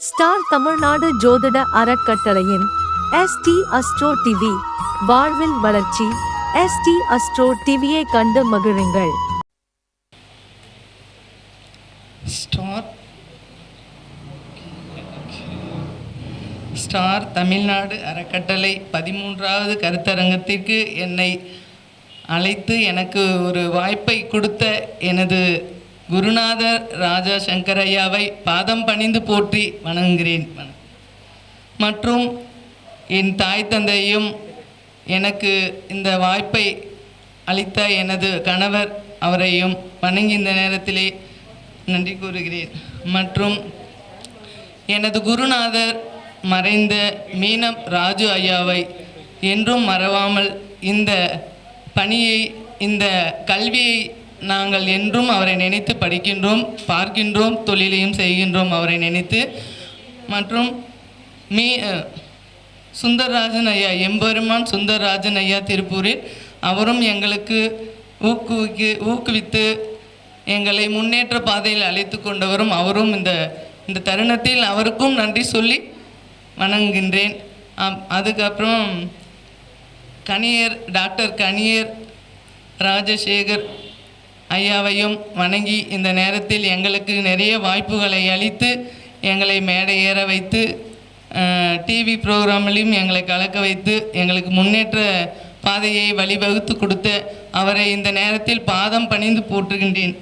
Star Tamil Nadu ஜோதிட அறக்கட்டளையின் ST astro TV வாழ்வில் வளர்ச்சி. எஸ்டி அஸ்ட்ரோ டிவியை கண்டு மகிழுங்கள். ஸ்டார் ஸ்டார் தமிழ்நாடு அறக்கட்டளை பதிமூன்றாவது கருத்தரங்கத்திற்கு என்னை அழைத்து எனக்கு ஒரு வாய்ப்பை கொடுத்த எனது குருநாதர் ராஜா சங்கரையாவை பாதம் பணிந்து போற்றி வணங்குகிறேன். மற்றும் என் தாய் தந்தையும் எனக்கு இந்த வாய்ப்பை அளித்த எனது கணவர் அவரையும் வணங்கி இந்த நேரத்திலே நன்றி கூறுகிறேன். மற்றும் எனது குருநாதர் மறைந்த மீனம் ராஜு ஐயாவை என்றும் மறவாமல் இந்த பணியை இந்த கல்வியை நாங்கள் என்றும் அவரை நினைத்து படிக்கின்றோம் பார்க்கின்றோம் தொழிலையும் செய்கின்றோம் அவரை நினைத்து. மற்றும் மீ சுந்தர்ராஜன் சுந்தரராஜன் ஐயா எம்பெருமான் சுந்தரராஜன் ஐயா திருப்பூரில் அவரும் எங்களுக்கு ஊக்குவிக்கு ஊக்குவித்து எங்களை முன்னேற்ற பாதையில் அழைத்து கொண்டவரும் அவரும் இந்த இந்த தருணத்தில் அவருக்கும் நன்றி சொல்லி வணங்குகின்றேன். அதுக்கப்புறம் கணியர் டாக்டர் கணியர் ராஜசேகர் ஐயாவையும் வணங்கி இந்த நேரத்தில் எங்களுக்கு நிறைய வாய்ப்புகளை அளித்து எங்களை மேடை ஏற வைத்து டிவி ப்ரோக்ராமிலையும் எங்களை கலக்க வைத்து எங்களுக்கு முன்னேற்ற பாதையை வழிவகுத்து கொடுத்த அவரை இந்த நேரத்தில் பாதம் பணிந்து போற்றுகின்றேன்.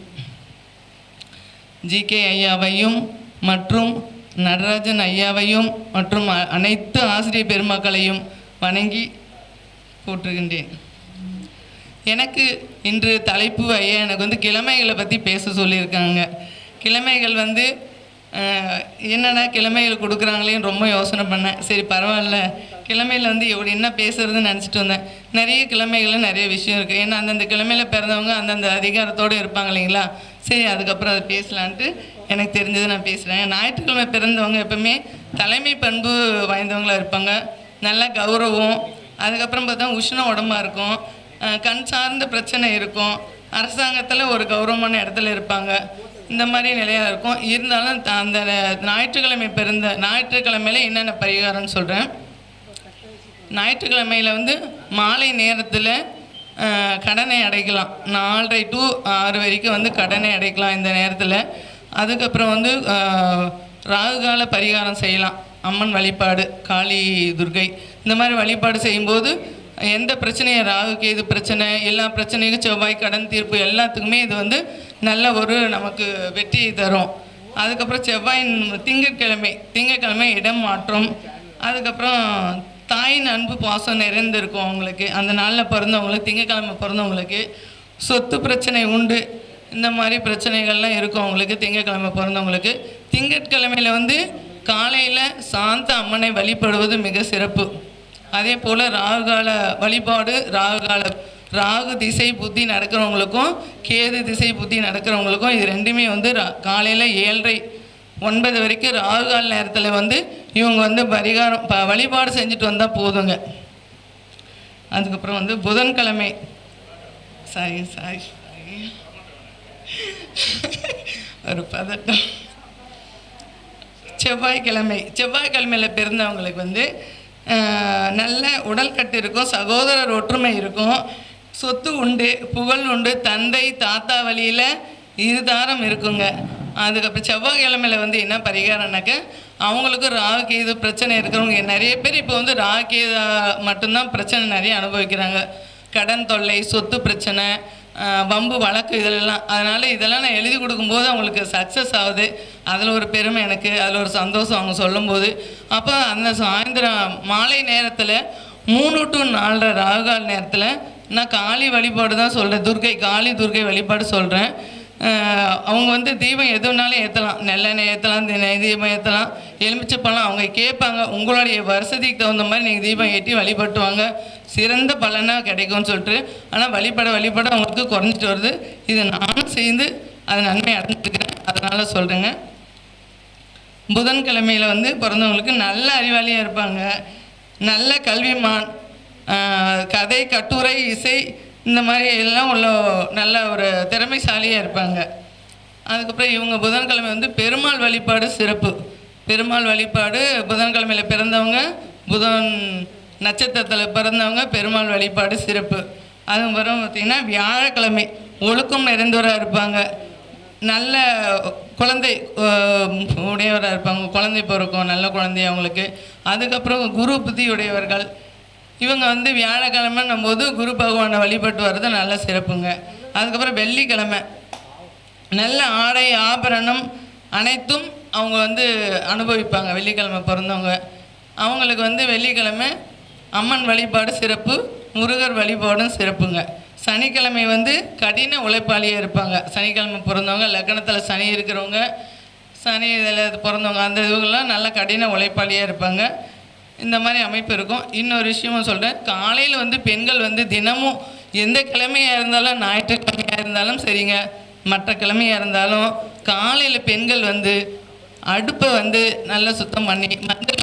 ஜிகே ஐயாவையும் மற்றும் நடராஜன் ஐயாவையும் மற்றும் அ- அனைத்து ஆசிரியர் பெருமக்களையும் வணங்கி போற்றுகின்றேன். எனக்கு இன்று தலைப்பு ஐயா எனக்கு வந்து கிழமைகளை பற்றி பேச சொல்லியிருக்காங்க. கிழமைகள் வந்து என்னடா கிழமைகள் கொடுக்குறாங்களேன்னு ரொம்ப யோசனை பண்ணேன். சரி பரவாயில்ல. கிழமையில் வந்து எப்படி என்ன பேசுறதுன்னு நினச்சிட்டு வந்தேன். நிறைய கிழமைகளில் நிறைய விஷயம் இருக்குது ஏன்னா அந்தந்த கிழமையில் பிறந்தவங்க அந்தந்த அதிகாரத்தோடு இருப்பாங்க இல்லைங்களா? சரி அதுக்கப்புறம் அதை பேசலான்ட்டு எனக்கு தெரிஞ்சது நான் பேசுகிறேன் ஞாயிற்றுக்கிழமை பிறந்தவங்க எப்பவுமே தலைமை பண்பு வாய்ந்தவங்களாக இருப்பாங்க. நல்ல கௌரவம். அதுக்கப்புறம் பார்த்தா உஷ்ண உடம்பாக இருக்கும். கண் சார்ந்த பிரச்சனை இருக்கும். அரசாங்கத்தில் ஒரு கௌரவமான இடத்துல இருப்பாங்க. இந்த மாதிரி நிலையா இருக்கும். இருந்தாலும் த- அந்த ஞாயிற்றுக்கிழமை பிறந்த ஞாயிற்றுக்கிழமையில என்னென்ன பரிகாரம்னு சொல்கிறேன் ஞாயிற்றுக்கிழமையில் வந்து மாலை நேரத்தில் கடனை அடைக்கலாம். நாலரை டு ஆறு வரைக்கும் வந்து கடனை அடைக்கலாம் இந்த நேரத்தில். அதுக்கப்புறம் வந்து ராகுகால பரிகாரம் செய்யலாம். அம்மன் வழிபாடு காளி துர்கை. இந்த மாதிரி வழிபாடு செய்யும்போது எந்த பிரச்சனையும் ராகுக்கு இது பிரச்சனை எல்லா பிரச்சனையும் செவ்வாய் கடன் தீர்ப்பு எல்லாத்துக்குமே இது வந்து நல்ல ஒரு நமக்கு வெற்றியை தரும். அதுக்கப்புறம் செவ்வாய் திங்கட்கிழமை திங்கட்கிழமை இடம் மாற்றம். அதுக்கப்புறம் தாயின் அன்பு பாசம் நிறைந்திருக்கும் அவங்களுக்கு. அந்த நாளில் பிறந்தவங்களுக்கு திங்கட்கிழமை பிறந்தவங்களுக்கு சொத்து பிரச்சனை உண்டு. இந்த மாதிரி பிரச்சனைகள்லாம் இருக்கும் அவங்களுக்கு திங்கட்கிழமை பிறந்தவங்களுக்கு. திங்கட்கிழமையில் வந்து காலையில் சாந்த அம்மனை வழிபடுவது மிக சிறப்பு. அதே போல் ராகுகால வழிபாடு ராகுகால ராகு திசை புத்தி நடக்கிறவங்களுக்கும் கேது திசை புத்தி நடக்கிறவங்களுக்கும் இது ரெண்டுமே வந்து காலையில் ஏழரை ஒன்பது வரைக்கும் ராகுகால நேரத்தில் வந்து இவங்க வந்து பரிகாரம் ப வழிபாடு செஞ்சுட்டு வந்தால் போதுங்க. அதுக்கப்புறம் வந்து புதன்கிழமை. Sorry sorry sorry. ஒரு பதட்டம். செவ்வாய்க்கிழமை செவ்வாய்க்கிழமையில் பிறந்தவங்களுக்கு வந்து நல்ல உடல்கட்டு இருக்கும் சகோதரர் ஒற்றுமை இருக்கும். சொத்து உண்டு புகழ் உண்டு தந்தை தாத்தா வழியில் இருதாரம் இருக்குங்க. அதுக்கப்புறம் செவ்வாய்க்கிழமையில் வந்து என்ன பரிகாரம்னாக்க அவங்களுக்கு ராகு பிரச்சனை இருக்கிறவங்க நிறைய பேர் இப்போ வந்து ராகு மட்டும்தான் பிரச்சனை நிறைய அனுபவிக்கிறாங்க. கடன் தொல்லை சொத்து பிரச்சனை வம்பு வழக்கு இதெல்லாம். அதனால் இதெல்லாம் நான் எழுதி கொடுக்கும்போது அவங்களுக்கு சக்ஸஸ் ஆகுது. அதில் ஒரு பெருமை எனக்கு அதில் ஒரு சந்தோஷம் அவங்க சொல்லும்போது. அப்போ அந்த சாயந்தரம் மாலை நேரத்தில் மூணு டு நாலரை ராகுகால் நேரத்தில் நான் காளி வழிபாடு தான் சொல்கிறேன் துர்கை காளி துர்கை வழிபாடு சொல்கிறேன் அவங்க வந்து தீபம் எது வேணாலும் ஏற்றலாம் நல்லெண்ணெய் ஏற்றலாம் தீபம் ஏற்றலாம் எலுமிச்சப்பழம் அவங்க கேட்பாங்க. உங்களுடைய வசதிக்கு தகுந்த மாதிரி நீங்கள் தீபம் ஏற்றி வழிபட்டுவாங்க. சிறந்த பலனாக கிடைக்கும்னு சொல்லிட்டு. ஆனால் வழிபட வழிபட அவங்களுக்கு குறைஞ்சிட்டு வருது. இது நானும் சேர்ந்து அது நன்மை அடைஞ்சிருக்கிறேன் அதனால் சொல்கிறேங்க புதன்கிழமையில் வந்து பிறந்தவங்களுக்கு நல்ல அறிவாளியாக இருப்பாங்க. நல்ல கல்விமான். கதை கட்டுரை இசை இந்த மாதிரி எல்லாம் உள்ள நல்ல ஒரு திறமைசாலியாக இருப்பாங்க. அதுக்கப்புறம் இவங்க புதன்கிழமை வந்து பெருமாள் வழிபாடு சிறப்பு. பெருமாள் வழிபாடு புதன்கிழமையில் பிறந்தவங்க புதன் நட்சத்திரத்தில் பிறந்தவங்க பெருமாள் வழிபாடு சிறப்பு. அதுக்கப்புறம் பார்த்திங்கன்னா வியாழக்கிழமை ஒழுக்கம் நிறைந்தவராக இருப்பாங்க. நல்ல குழந்தை உடையவராக இருப்பாங்க. குழந்தை பிறக்கும் நல்ல குழந்தை அவங்களுக்கு. அதுக்கப்புறம் குரு புத்தி உடையவர்கள் இவங்க வந்து வியாழக்கிழமைன்னும் போது குரு பகவானை வழிபட்டு வர்றது நல்ல சிறப்புங்க. அதுக்கப்புறம் வெள்ளிக்கிழமை. நல்ல ஆடை ஆபரணம் அனைத்தும் அவங்க வந்து அனுபவிப்பாங்க. வெள்ளிக்கிழமை பிறந்தவங்க. அவங்களுக்கு வந்து வெள்ளிக்கிழமை அம்மன் வழிபாடு சிறப்பு முருகர் வழிபாடும் சிறப்புங்க. சனிக்கிழமை வந்து கடின உழைப்பாளியாக இருப்பாங்க. சனிக்கிழமை பிறந்தவங்க லக்னத்தில் சனி இருக்கிறவங்க சனி இதில் பிறந்தவங்க அந்த இதுவெல்லாம் நல்ல கடின உழைப்பாளியாக இருப்பாங்க. இந்த மாதிரி அமைப்பு இருக்கும். இன்னொரு விஷயமும் சொல்கிறேன் காலையில் வந்து பெண்கள் வந்து தினமும் எந்த கிழமையாக இருந்தாலும் ஞாயிற்றுக்கிழமையாக இருந்தாலும் சரிங்க. மற்ற கிழமையாக இருந்தாலும் காலையில் பெண்கள் வந்து அடுப்பை வந்து நல்லா சுத்தம் பண்ணி மஞ்சள்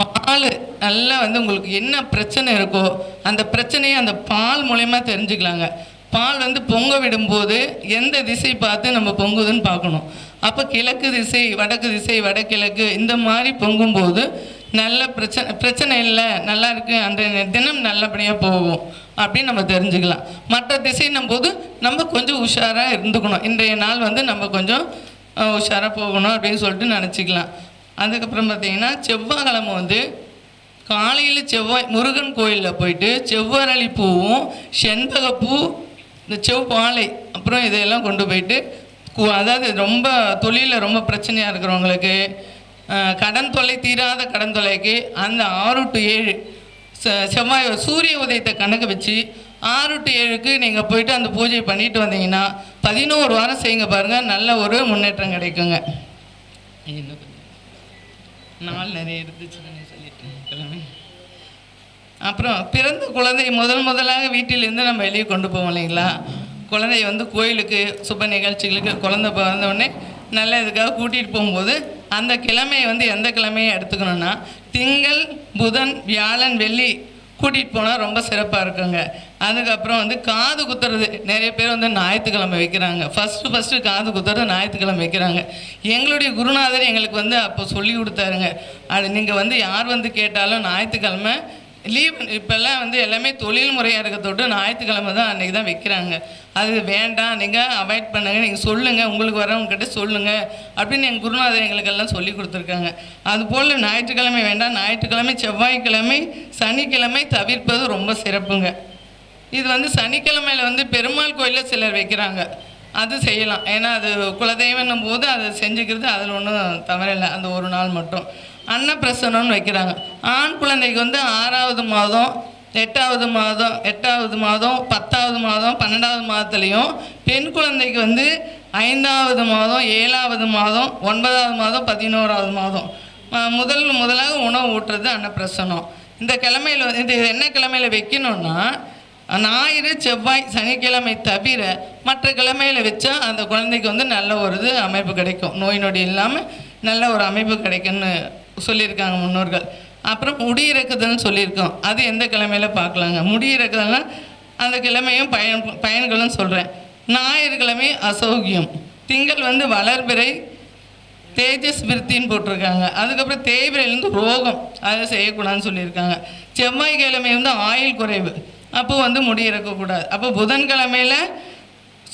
பால் நல்லா வந்து உங்களுக்கு என்ன பிரச்சனை இருக்கோ அந்த பிரச்சனையை அந்த பால் மூலயமா தெரிஞ்சுக்கலாங்க. பால் வந்து பொங்க விடும்போது எந்த திசை பார்த்து நம்ம பொங்குதுன்னு பார்க்கணும். அப்போ கிழக்கு திசை வடக்கு திசை வடகிழக்கு இந்த மாதிரி பொங்கும்போது நல்ல பிரச்சனை பிரச்சனை இல்லை நல்லா இருக்கு அந்த தினம் நல்லபடியாக போகும் அப்படின்னு நம்ம தெரிஞ்சுக்கலாம். மற்ற திசைன்னும் போது நம்ம கொஞ்சம் உஷாராக இருந்துக்கணும். இன்றைய நாள் வந்து நம்ம கொஞ்சம் உஷாராக போகணும் அப்படின்னு சொல்லிட்டு நினச்சிக்கலாம். அதுக்கப்புறம் பார்த்திங்கன்னா செவ்வாய்க்கிழமை வந்து காலையில் செவ்வாய் முருகன் கோயிலில் போயிட்டு செவ்வரளி பூவும் செண்பகப்பூ இந்த செவ்வாழை அப்புறம் இதையெல்லாம் கொண்டு போயிட்டு கு- அதாவது ரொம்ப தொழிலில் ரொம்ப பிரச்சனையாக இருக்கிறவங்களுக்கு கடன் தொல்லை தீராத கடன் தொல்லைக்கு அந்த ஆறு டு ஏழு செவ்வாய் சூரிய உதயத்தை கணக்கு வச்சு ஆறு டு ஏழுக்கு நீங்கள் போயிட்டு அந்த பூஜை பண்ணிட்டு வந்தீங்கன்னா பதினோரு வாரம் செய்யுங்க பாருங்கள் நல்ல ஒரு முன்னேற்றம் கிடைக்குங்க. நாள் நிறைய இருந்துச்சுன்னு சொல்லிட்டேன் கிழமை. அப்புறம் பிறந்த குழந்தை முதல் முதலாக வீட்டிலிருந்து நம்ம வெளியே கொண்டு போவோம் இல்லைங்களா? குழந்தைய வந்து கோயிலுக்கு சுப நிகழ்ச்சிகளுக்கு குழந்தை பிறந்த உடனே நல்ல இதுக்காக கூட்டிகிட்டு போகும்போது அந்த கிழமையை வந்து எந்த கிழமையை எடுத்துக்கணும்னா திங்கள் புதன் வியாழன் வெள்ளி கூட்டிகிட்டு போனால் ரொம்ப சிறப்பாக இருக்குங்க. அதுக்கப்புறம் வந்து காது குத்துறது நிறைய பேர் வந்து ஞாயிற்றுக்கிழமை வைக்கிறாங்க. ஃபஸ்ட்டு ஃபஸ்ட்டு காது குத்துறது ஞாயிற்றுக்கிழமை வைக்கிறாங்க. எங்களுடைய குருநாதர் எங்களுக்கு வந்து அப்போ சொல்லி கொடுத்தாருங்க. அது நீங்கள் வந்து யார் வந்து கேட்டாலும் ஞாயிற்றுக்கிழமை லீவ் இப்போல்லாம் வந்து எல்லாமே தொழில் முறையாக இருக்க ஞாயிற்றுக்கிழமை தான் அன்றைக்கி தான் வைக்கிறாங்க. அது வேண்டாம் நீங்கள் அவாய்ட் பண்ணுங்கள் நீங்கள் சொல்லுங்கள் உங்களுக்கு வரவங்ககிட்ட சொல்லுங்கள் அப்படின்னு எங்கள் குருநாதர் எங்களுக்கெல்லாம் சொல்லி கொடுத்துருக்காங்க. அதுபோல் ஞாயிற்றுக்கிழமை வேண்டாம் ஞாயிற்றுக்கிழமை செவ்வாய்க்கிழமை சனிக்கிழமை தவிர்ப்பது ரொம்ப சிறப்புங்க. இது வந்து சனிக்கிழமையில் வந்து பெருமாள் கோயிலில் சிலர் வைக்கிறாங்க. அது செய்யலாம். ஏன்னா அது குலதெய்வன்னும் போது அதை செஞ்சுக்கிறது அதில் ஒன்றும் தவறில்லை. அந்த ஒரு நாள் மட்டும். அன்னப்பிரசனம்னு வைக்கிறாங்க. ஆண் குழந்தைக்கு வந்து ஆறாவது மாதம் எட்டாவது மாதம் எட்டாவது மாதம் பத்தாவது மாதம் பன்னெண்டாவது மாதத்துலேயும் பெண் குழந்தைக்கு வந்து ஐந்தாவது மாதம் ஏழாவது மாதம் ஒன்பதாவது மாதம் பதினோராவது மாதம். முதல் முதலாக உணவு ஊட்டுறது அன்னப்பிரசனம் இந்த கிழமையில் இந்த இது என்ன கிழமையில் வைக்கணும்னா ஞாயிறு செவ்வாய் சனிக்கிழமை தவிர மற்ற கிழமையில் வச்சா அந்த குழந்தைக்கு வந்து நல்ல ஒரு இது அமைப்பு கிடைக்கும். நோய் நொடி இல்லாமல் நல்ல ஒரு அமைப்பு கிடைக்குன்னு சொல்லியிருக்காங்க முன்னோர்கள். அப்புறம் முடி இறக்குதல்னு சொல்லியிருக்கோம். அது எந்த கிழமையில் பார்க்கலாங்க? முடியிறக்குதல்னா அந்த கிழமையும் பயன் பயன்களும் சொல்கிறேன் ஞாயிற்றுக்கிழமை அசௌகியம். திங்கள் வந்து வளர்பிறை தேஜஸ் விருத்தின்னு போட்டிருக்காங்க. அதுக்கப்புறம் தேய்பிரையிலேருந்து ரோகம். அதை செய்யக்கூடாதுன்னு சொல்லியிருக்காங்க. செவ்வாய்க்கிழமை வந்து ஆயுள் குறைவு. அப்போ வந்து முடி இறக்கக்கூடாது. அப்போ புதன்கிழமையில்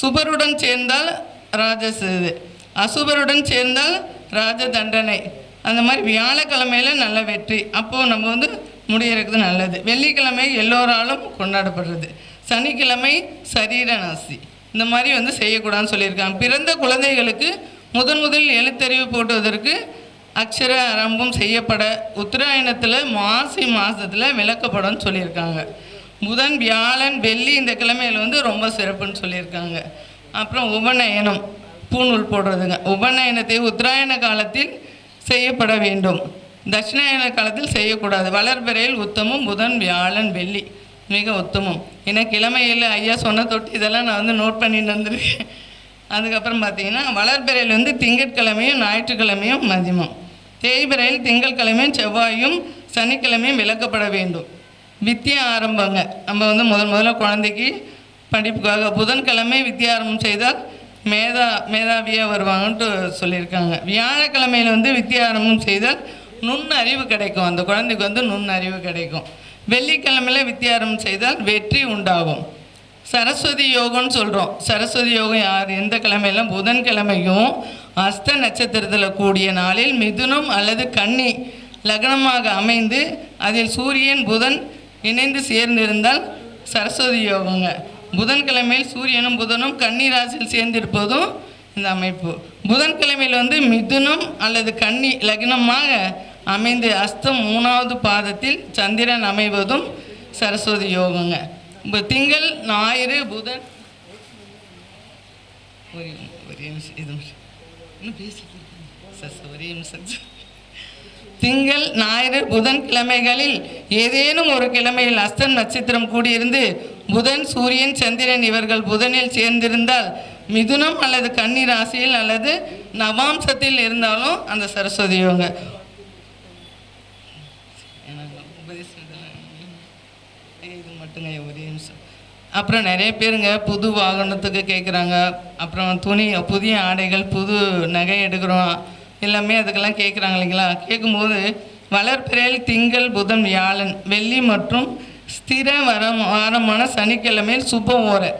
சுபருடன் சேர்ந்தால் ராஜஸ் இது. அசுபருடன் சேர்ந்தால் ராஜ தண்டனை அந்த மாதிரி வியாழக்கிழமையில நல்ல வெற்றி. அப்போது நம்ம வந்து முடியறது நல்லது. வெள்ளிக்கிழமை எல்லோராலும் கொண்டாடப்படுறது. சனிக்கிழமை சரீர நாசி இந்த மாதிரி வந்து செய்யக்கூடாதுன்னு சொல்லியிருக்காங்க. பிறந்த குழந்தைகளுக்கு முதன் முதல் எழுத்தறிவு போட்டுவதற்கு அக்ஷர ஆரம்பம் செய்யப்பட உத்தராயணத்தில் மாசி மாதத்தில் விளக்கப்படும்னு சொல்லியிருக்காங்க. புதன் வியாழன் வெள்ளி இந்த கிழமையில் வந்து ரொம்ப சிறப்புன்னு சொல்லியிருக்காங்க. அப்புறம் உபநயனம் பூநூல் போடுறதுங்க. உபநயனத்தை உத்தராயண காலத்தில் செய்யப்பட வேண்டும். தட்சிணாயன காலத்தில் செய்யக்கூடாது. வளர்பிறையில் உத்தமம் புதன் வியாழன் வெள்ளி. மிக உத்தமம். ஏன்னா கிழமையில் ஐயா சொன்ன தொட்டு இதெல்லாம் நான் வந்து நோட் பண்ணிட்டு வந்திருக்கேன் அதுக்கப்புறம் பார்த்தீங்கன்னா வளர்பிறையில் வந்து திங்கட்கிழமையும் ஞாயிற்றுக்கிழமையும் மதியமும் தேய்பிறையில் திங்கட்கிழமையும் செவ்வாயும் சனிக்கிழமையும் விளக்கப்பட வேண்டும். வித்தியா ஆரம்பங்க. நம்ம வந்து முதல் முதல்ல குழந்தைக்கு படிப்புக்காக புதன்கிழமை வித்தியாரம்பம் செய்தால் மேதா மேதாவியாக வருவாங்கன்ட்டு சொல்லியிருக்காங்க. வியாழக்கிழமையில் வந்து வித்தியாரமும் செய்தால் நுண்ணறிவு கிடைக்கும். அந்த குழந்தைக்கு வந்து நுண்ணறிவு கிடைக்கும். வெள்ளிக்கிழமையில் வித்தியாரம் செய்தால் வெற்றி உண்டாகும். சரஸ்வதி யோகம்னு சொல்கிறோம் சரஸ்வதி யோகம் யார்? எந்த கிழமையிலும் புதன்கிழமையும் அஸ்த நட்சத்திரத்தில் கூடிய நாளில் மிதுனம் அல்லது கன்னி லக்னமாக அமைந்து அதில் சூரியன் புதன் இணைந்து சேர்ந்திருந்தால் சரஸ்வதி யோகங்க. புதன்கிழமையில் சூரியனும் புதனும் கன்னிராசியில் சேர்ந்திருப்பதும் இந்த அமைப்பு. புதன்கிழமையில் வந்து மிதுனம் அல்லது கன்னி லக்னமாக அமைந்து அஸ்தம் மூணாவது பாதத்தில் சந்திரன் அமைவதும் சரஸ்வதி யோகங்க. இப்போ திங்கள் ஞாயிறு புதன். நிமிஷம் இது இன்னும் பேசிட்டு சார் ஒரே நிமிஷம் திங்கள் ஞாயிறு புதன் கிழமைகளில் ஏதேனும் ஒரு கிழமையில் அஸ்தன் நட்சத்திரம் கூடியிருந்து புதன் சூரியன் சந்திரன் இவர்கள் புதனில் சேர்ந்திருந்தால் மிதுனம் அல்லது கன்னி ராசியில் அல்லது நவாம்சத்தில் இருந்தாலும் அந்த சரஸ்வதி யோக எனக்கு இது மட்டுங்க ஒரே நிமிஷம். அப்புறம் நிறைய பேருங்க புது வாகனத்துக்கு கேட்குறாங்க அப்புறம் துணி புதிய ஆடைகள் புது நகை எடுக்கிறோம். எல்லாமே அதுக்கெல்லாம் கேட்குறாங்க இல்லைங்களா? கேட்கும்போது வளர்பிறையில் திங்கள் புதன் வியாழன் வெள்ளி மற்றும் ஸ்திர வரம் வாரமான சனிக்கிழமையில் சுப ஓரை.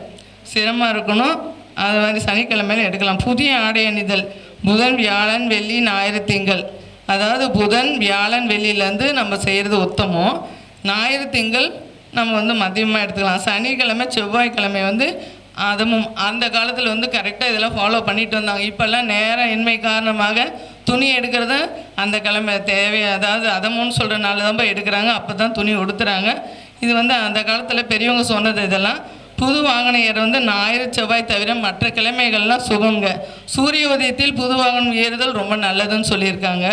சிரமம் இருக்கணும் அது மாதிரி சனிக்கிழமையில எடுக்கலாம். புதிய ஆடை அணிதல். புதன் வியாழன் வெள்ளி ஞாயிறு திங்கள். அதாவது புதன் வியாழன் வெள்ளியிலேருந்து நம்ம செய்கிறது உத்தமம். ஞாயிறு திங்கள் நம்ம வந்து மதியமாக எடுத்துக்கலாம். சனிக்கிழமை செவ்வாய்க்கிழமை வந்து அதுவும் அந்த காலத்தில் வந்து கரெக்டாக இதெல்லாம் ஃபாலோ பண்ணிட்டு வந்தாங்க. இப்போல்லாம் நேரம் இன்மை காரணமாக துணி எடுக்கிறது அந்த கிழமை தேவை அதாவது அதமுன்னு சொல்கிற நாள் தான் போய் எடுக்கிறாங்க. அப்போ தான் துணி உடுத்துறாங்க. இது வந்து அந்த காலத்தில் பெரியவங்க சொன்னது இதெல்லாம். புது வாகன ஏற வந்து ஞாயிறு செவ்வாய் தவிர மற்ற கிழமைகள்லாம் சுகங்க. சூரிய உதயத்தில் புது வாகனம் ஏறுதல் ரொம்ப நல்லதுன்னு சொல்லியிருக்காங்க.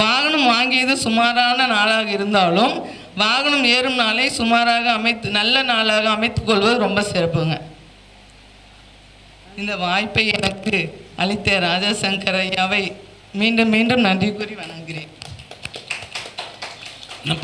வாகனம் வாங்கியது சுமாரான நாளாக இருந்தாலும் வாகனம் ஏறும் நாளை சுமாராக அமைத்து நல்ல நாளாக அமைத்துக் கொள்வது ரொம்ப சிறப்புங்க. இந்த வாய்ப்பை எனக்கு அளித்த ராஜா சங்கர் ஐயாவை மீண்டும் மீண்டும் நன்றி கூறி வணங்குகிறேன்.